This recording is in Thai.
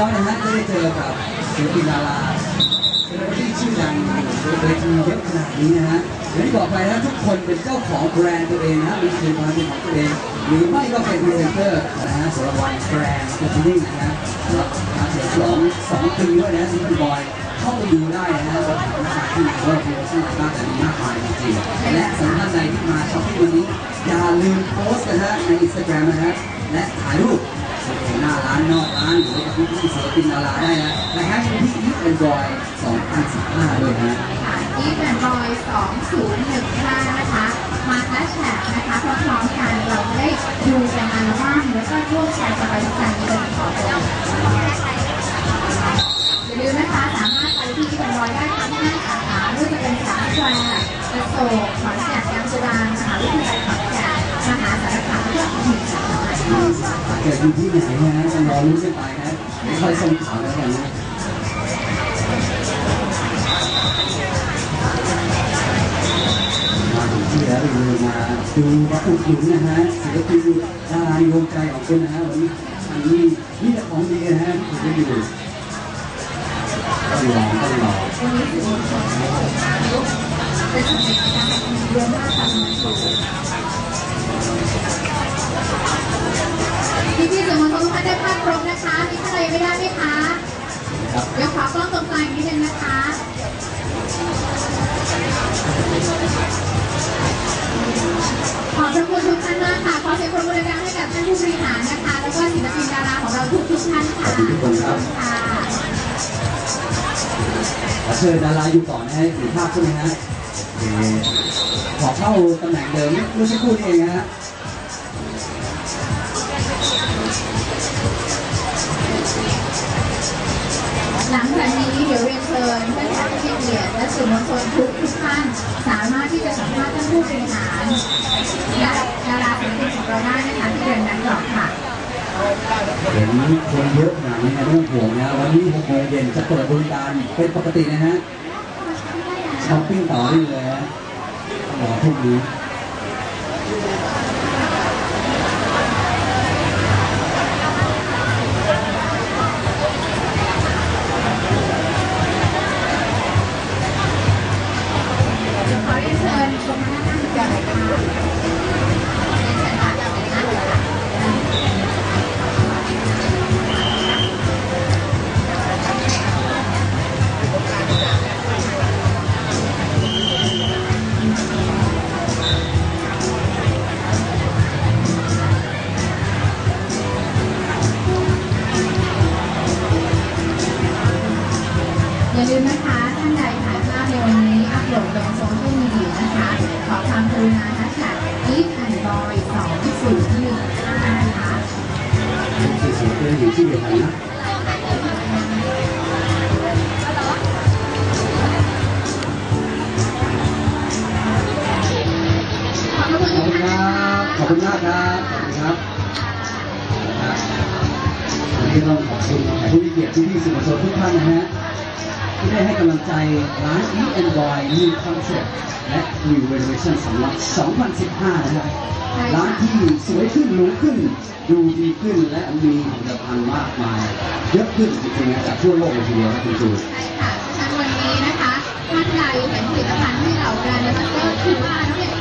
น้อยนะฮะได้เจอกับศิลปินดาราเซเลบริตี้ชื่อดังบนเวทีเยอะขนาดนี้นะฮะอย่างที่บอกไปนะทุกคนเป็นเจ้าของแบรนด์ตัวเองนะมีผลิตภัณฑ์เป็นของตัวเอง หรือไม่ก็เป็นพรีเซนเตอร์นะฮะสำหรับวันแบรนด์มาร์เก็ตติ้งนะฮะสำหรับการเฉลิมฉลองสองปีด้วยนะซิมเปิลบอยเข้าไปดูได้นะฮะสถานการณ์ที่มีว่าโปรโมชั่นต่างๆแต่มีมากมายจริงๆและสำหรับท่านใดที่มาช้อปปิ้งวันนี้อย่าลืมโพสต์นะฮะในอินสตาแกรมนะฮะและถ่ายรูปานนอกร้านหรือกับพี่ศิลปินดาราได้นะและแฮชแท็กที่อีฟแอนดรอย2015ด้วยนะค่ะอีฟแอนดรอย2015นะคะมาแฮชแท็กนะคะพร้อมๆกันเราได้ดูกันอัลบั้มแล้วก็ร่วมแชร์กันไปด้วยกันเป็นต่อไปอย่าลืมนะคะสามารถไปที่อีฟแอนดรอยได้ทั้ง5สาขาไม่ว่าจะเป็นสามแควร์กระโศกขอนแก่น เกิดอยู่ที่ไหนนะฮะต้องรอรู้กันไปนะไม่ค่อยส่งข่าวแล้วกันนะมาถึงที่แล้วอย่าลืมาดูมาอุดหนุนนะฮะศิลปินดาราในดวงใจของคุณนะฮะวันนี้อันนี้นี่แต่ของดีนะฮะคุณจะอยู่ต้องลองต้องลองวันนี้สื่อมวลชนเป็นส่วนหนึ่งในการรวมาพันม ไม่ได้ไหมคะครับเดี๋ยวขอกล้องตรงกลางนิดนึงนะคะขอบพระคุณทุกท่านมากค่ะขอเสียงปรบมือดังๆให้กับท่านผู้บริหารนะคะ แล้วก็ศิลปินดาราของเราทุกๆท่านค่ะขอบคุณทุกคนครับ ค่ะขอเชิญดาราอยู่ก่อนนะฮะถือภาพใช่ไหมฮะโอเคขอเข้าตำแหน่งเดิมเมื่อสักครู่นี้เองนะฮะ หลังจากนี้เดี๋ยวเรียนเชิญท่านผู้มีเกียรติและสื่อมวลชนทุกทุกท่านสามารถที่จะสัมภาษณ์ท่านผู้บริหารและดาราศิลปินของเราได้นะคะที่เดินนั้นก่อนค่ะเห็นคนเยอะขนาดนี้นะไม่ต้องห่วงนะวันนี้6โมงเย็นจะเปิดบริการเป็นปกตินะฮะช้อปปิ้งต่อได้เลยฮะต่อพรุ่งนี้ อย่าลืมนะคะท่านใดถ่ายภาพในวันนี้อัปโหลดลงโซเชียลมีเดียนะคะ ขอความกรุณาแฮชแท็ก eat and boy 2015นะคะที่สุดก็อยู่ที่เดียวกันนะขอบพระคุณขอบทุกคุณคท่านรันะคะบขอบคุณมากครับขอบคุณครับวันนี้ต้องขอบคุณผู้มีเกียรติที่สื่อมวลชนทุกท่านนะฮะ ที่ได้ให้กำลังใจร้าน Eat and Boy New Concept และ New Renovation สำหรับ 2015 นะครับร้านที่สวยขึ้นหรูขึ้น ดูดีขึ้นและมีผลิตภัณฑ์มากมาย เยอะขึ้นจริงๆนะจากทั่วโลกเลยทีเดียวนะคุณจูนใช่ค่ะทั้งวันนี้นะคะท่านใดเห็นผลิตภัณฑ์ที่เหล่าแบรนด์และก็คือว่าน้องเด็ก